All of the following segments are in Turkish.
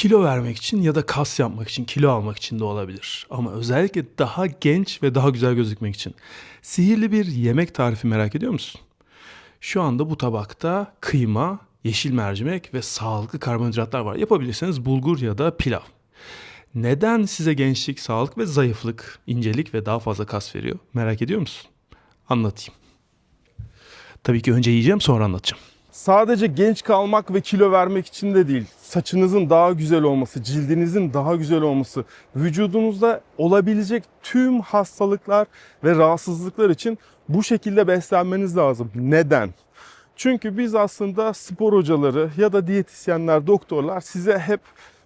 Kilo vermek için ya da kas yapmak için, kilo almak için de olabilir. Ama özellikle daha genç ve daha güzel gözükmek için. Sihirli bir yemek tarifi merak ediyor musun? Şu anda bu tabakta kıyma, yeşil mercimek ve sağlıklı karbonhidratlar var. Yapabilirseniz bulgur ya da pilav. Neden size gençlik, sağlık ve zayıflık, incelik ve daha fazla kas veriyor? Merak ediyor musun? Anlatayım. Tabii ki önce yiyeceğim sonra anlatacağım. Sadece genç kalmak ve kilo vermek için de değil. Saçınızın daha güzel olması, cildinizin daha güzel olması, vücudunuzda olabilecek tüm hastalıklar ve rahatsızlıklar için bu şekilde beslenmeniz lazım. Neden? Çünkü biz aslında spor hocaları ya da diyetisyenler, doktorlar size hep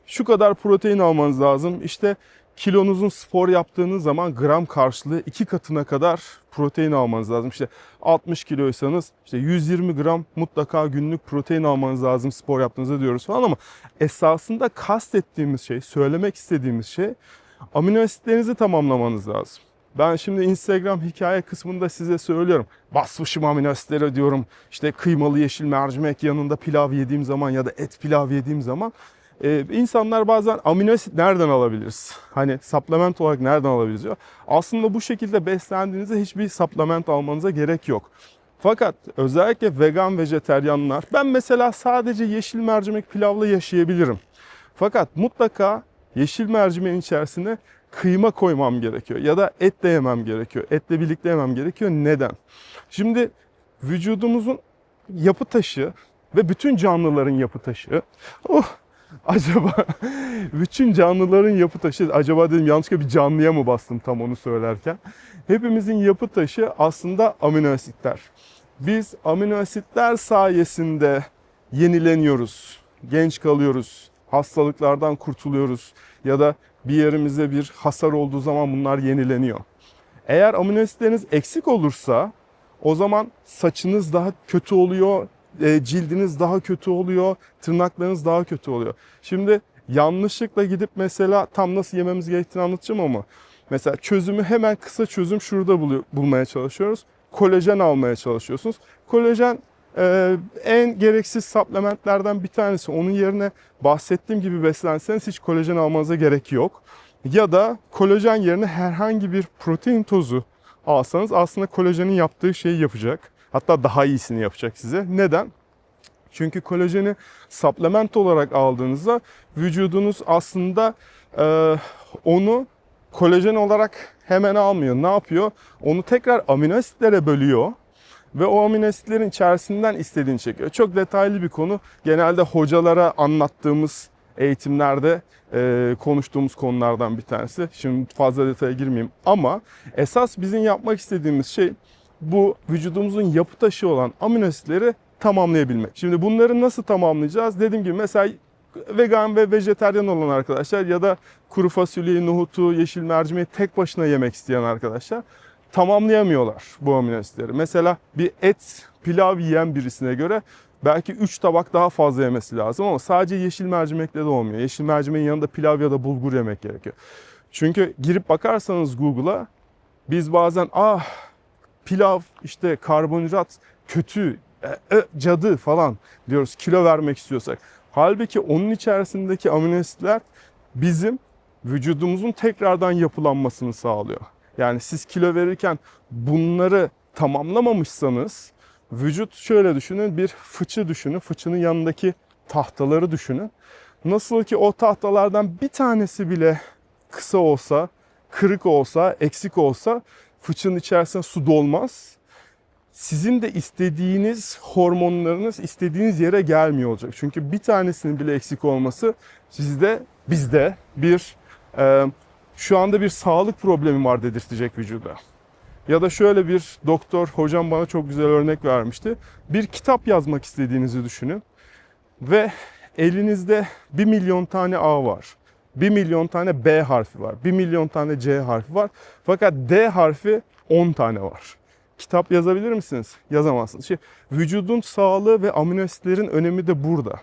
şu kadar protein almanız lazım. İşte kilonuzun spor yaptığınız zaman gram karşılığı iki katına kadar protein almanız lazım. İşte 60 kiloysanız işte 120 gram mutlaka günlük protein almanız lazım spor yaptığınızda diyoruz falan ama esasında kastettiğimiz şey, söylemek istediğimiz şey amino asitlerinizi tamamlamanız lazım. Ben şimdi Instagram hikaye kısmında size söylüyorum. Basmışım amino asitleri diyorum. İşte kıymalı yeşil mercimek yanında pilav yediğim zaman ya da et pilav yediğim zaman ee, insanlar bazen amino asit nereden alabiliriz? Hani supplement olarak nereden alabiliriz diyor. Aslında bu şekilde beslendiğinizde hiçbir supplement almanıza gerek yok. Fakat özellikle vegan vejeteryanlar, ben mesela sadece yeşil mercimek pilavla yaşayabilirim. Fakat mutlaka yeşil mercimeğin içerisine kıyma koymam gerekiyor ya da et de yemem gerekiyor. Etle birlikte yemem gerekiyor. Neden? Şimdi vücudumuzun yapı taşı ve bütün canlıların yapı taşı. Oh, acaba bütün canlıların yapı taşı acaba dedim yanlışlıkla bir canlıya mı bastım tam onu söylerken. Hepimizin yapı taşı aslında amino asitler. Biz amino asitler sayesinde yenileniyoruz, genç kalıyoruz, hastalıklardan kurtuluyoruz ya da bir yerimizde bir hasar olduğu zaman bunlar yenileniyor. Eğer amino asitleriniz eksik olursa o zaman saçınız daha kötü oluyor, cildiniz daha kötü oluyor, tırnaklarınız daha kötü oluyor. Şimdi yanlışlıkla gidip mesela tam nasıl yememiz gerektiğini anlatacağım ama mesela çözümü hemen kısa çözüm şurada buluyor, bulmaya çalışıyoruz. Kolajen almaya çalışıyorsunuz. Kolajen e, en gereksiz supplementlerden bir tanesi. Onun yerine bahsettiğim gibi beslenseniz hiç kolajen almanıza gerek yok. Ya da kolajen yerine herhangi bir protein tozu alsanız aslında kolajenin yaptığı şeyi yapacak. Hatta daha iyisini yapacak size. Neden? Çünkü kolajeni supplement olarak aldığınızda vücudunuz aslında e, onu kolajen olarak hemen almıyor. Ne yapıyor? Onu tekrar amino asitlere bölüyor ve o amino asitlerin içerisinden istediğini çekiyor. Çok detaylı bir konu. Genelde hocalara anlattığımız eğitimlerde e, konuştuğumuz konulardan bir tanesi. Şimdi fazla detaya girmeyeyim ama esas bizim yapmak istediğimiz şey bu vücudumuzun yapı taşı olan amino asitleri tamamlayabilmek. Şimdi bunları nasıl tamamlayacağız? Dediğim gibi mesela vegan ve vejeteryan olan arkadaşlar ya da kuru fasulyeyi, nohutu, yeşil mercimeği tek başına yemek isteyen arkadaşlar tamamlayamıyorlar bu amino asitleri. Mesela bir et, pilav yiyen birisine göre belki 3 tabak daha fazla yemesi lazım ama sadece yeşil mercimekle de olmuyor. Yeşil mercimeğin yanında pilav ya da bulgur yemek gerekiyor. Çünkü girip bakarsanız Google'a biz bazen ah pilav işte karbonhidrat kötü, e, e, cadı falan diyoruz kilo vermek istiyorsak. Halbuki onun içerisindeki amino asitler bizim vücudumuzun tekrardan yapılanmasını sağlıyor. Yani siz kilo verirken bunları tamamlamamışsanız vücut şöyle düşünün bir fıçı düşünün. Fıçının yanındaki tahtaları düşünün. Nasıl ki o tahtalardan bir tanesi bile kısa olsa, kırık olsa, eksik olsa fıçının içerisine su dolmaz. Sizin de istediğiniz hormonlarınız istediğiniz yere gelmiyor olacak. Çünkü bir tanesinin bile eksik olması sizde, bizde bir e, şu anda bir sağlık problemi var dedirtecek vücuda. Ya da şöyle bir doktor, hocam bana çok güzel örnek vermişti. Bir kitap yazmak istediğinizi düşünün. Ve elinizde 1 milyon tane A var. 1 milyon tane B harfi var. 1 milyon tane C harfi var. Fakat D harfi 10 tane var. Kitap yazabilir misiniz? Yazamazsınız. Şey, vücudun sağlığı ve amino asitlerin önemi de burada.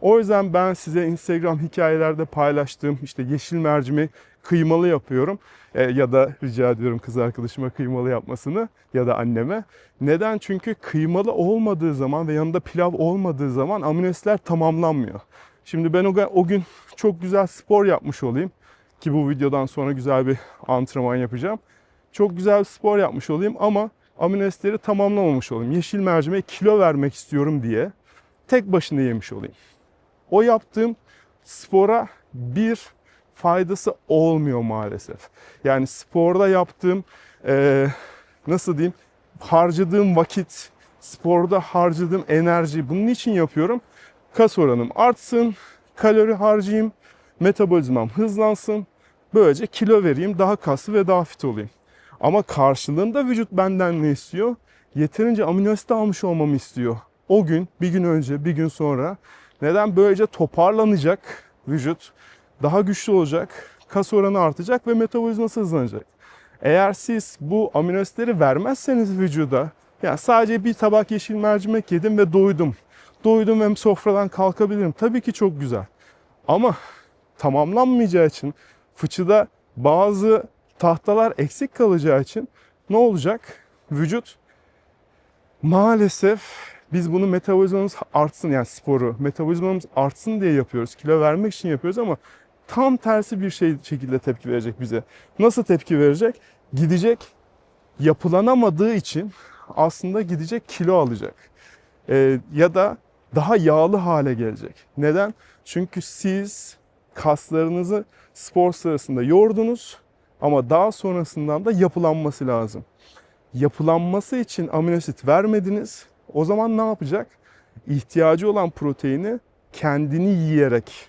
O yüzden ben size Instagram hikayelerde paylaştığım işte yeşil mercimeği kıymalı yapıyorum. E, ya da rica ediyorum kız arkadaşıma kıymalı yapmasını ya da anneme. Neden? Çünkü kıymalı olmadığı zaman ve yanında pilav olmadığı zaman amino asitler tamamlanmıyor. Şimdi ben o, gün çok güzel spor yapmış olayım. Ki bu videodan sonra güzel bir antrenman yapacağım. Çok güzel bir spor yapmış olayım ama amino asitleri tamamlamamış olayım. Yeşil mercimeğe kilo vermek istiyorum diye tek başına yemiş olayım. O yaptığım spora bir faydası olmuyor maalesef. Yani sporda yaptığım eee, nasıl diyeyim harcadığım vakit, sporda harcadığım enerji bunun için yapıyorum. Kas oranım artsın, kalori harcayayım, metabolizmam hızlansın. Böylece kilo vereyim, daha kaslı ve daha fit olayım. Ama karşılığında vücut benden ne istiyor? Yeterince amino asit almış olmamı istiyor. O gün, bir gün önce, bir gün sonra. Neden? Böylece toparlanacak vücut. Daha güçlü olacak, kas oranı artacak ve metabolizması hızlanacak. Eğer siz bu amino asitleri vermezseniz vücuda, yani sadece bir tabak yeşil mercimek yedim ve doydum. Doydum ve sofradan kalkabilirim. Tabii ki çok güzel. Ama tamamlanmayacağı için fıçıda bazı tahtalar eksik kalacağı için ne olacak? Vücut maalesef biz bunu metabolizmamız artsın yani sporu metabolizmamız artsın diye yapıyoruz. Kilo vermek için yapıyoruz ama tam tersi bir şey şekilde tepki verecek bize. Nasıl tepki verecek? Gidecek yapılanamadığı için aslında gidecek kilo alacak. Ee, ya da daha yağlı hale gelecek. Neden? Çünkü siz kaslarınızı spor sırasında yordunuz ama daha sonrasından da yapılanması lazım. Yapılanması için amino asit vermediniz. O zaman ne yapacak? İhtiyacı olan proteini kendini yiyerek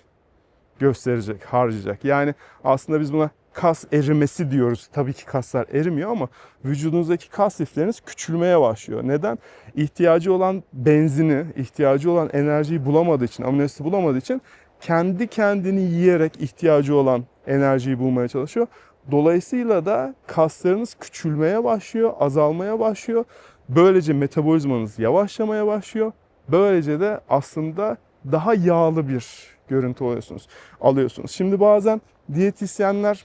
gösterecek, harcayacak. Yani aslında biz buna kas erimesi diyoruz. Tabii ki kaslar erimiyor ama vücudunuzdaki kas lifleriniz küçülmeye başlıyor. Neden? İhtiyacı olan benzini, ihtiyacı olan enerjiyi bulamadığı için, amino bulamadığı için kendi kendini yiyerek ihtiyacı olan enerjiyi bulmaya çalışıyor. Dolayısıyla da kaslarınız küçülmeye başlıyor, azalmaya başlıyor. Böylece metabolizmanız yavaşlamaya başlıyor. Böylece de aslında daha yağlı bir görüntü alıyorsunuz. alıyorsunuz. Şimdi bazen diyetisyenler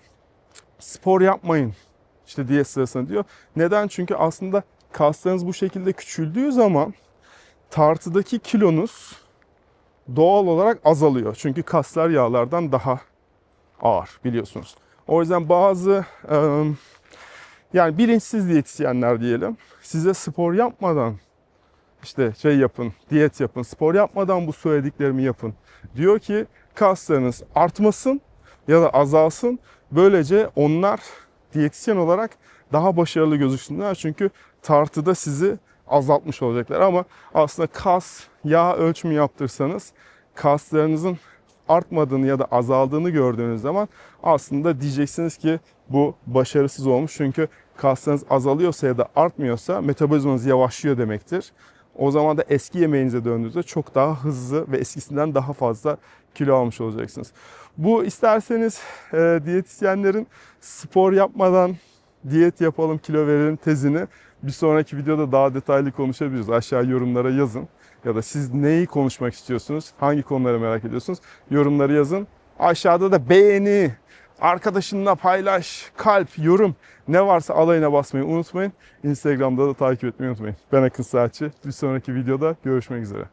spor yapmayın işte diyet sırasında diyor. Neden? Çünkü aslında kaslarınız bu şekilde küçüldüğü zaman tartıdaki kilonuz doğal olarak azalıyor. Çünkü kaslar yağlardan daha ağır biliyorsunuz. O yüzden bazı yani bilinçsiz diyetisyenler diyelim size spor yapmadan işte şey yapın, diyet yapın, spor yapmadan bu söylediklerimi yapın. Diyor ki kaslarınız artmasın ya da azalsın. Böylece onlar diyetisyen olarak daha başarılı gözüksünler. Çünkü tartıda sizi azaltmış olacaklar. Ama aslında kas, yağ ölçümü yaptırsanız kaslarınızın artmadığını ya da azaldığını gördüğünüz zaman aslında diyeceksiniz ki bu başarısız olmuş. Çünkü kaslarınız azalıyorsa ya da artmıyorsa metabolizmanız yavaşlıyor demektir. O zaman da eski yemeğinize döndüğünüzde çok daha hızlı ve eskisinden daha fazla kilo almış olacaksınız. Bu isterseniz e, diyetisyenlerin spor yapmadan diyet yapalım kilo verelim tezini bir sonraki videoda daha detaylı konuşabiliriz. Aşağı yorumlara yazın. Ya da siz neyi konuşmak istiyorsunuz? Hangi konuları merak ediyorsunuz? Yorumları yazın. Aşağıda da beğeni, arkadaşınla paylaş, kalp, yorum ne varsa alayına basmayı unutmayın. Instagram'da da takip etmeyi unutmayın. Ben Akın Saatçi. Bir sonraki videoda görüşmek üzere.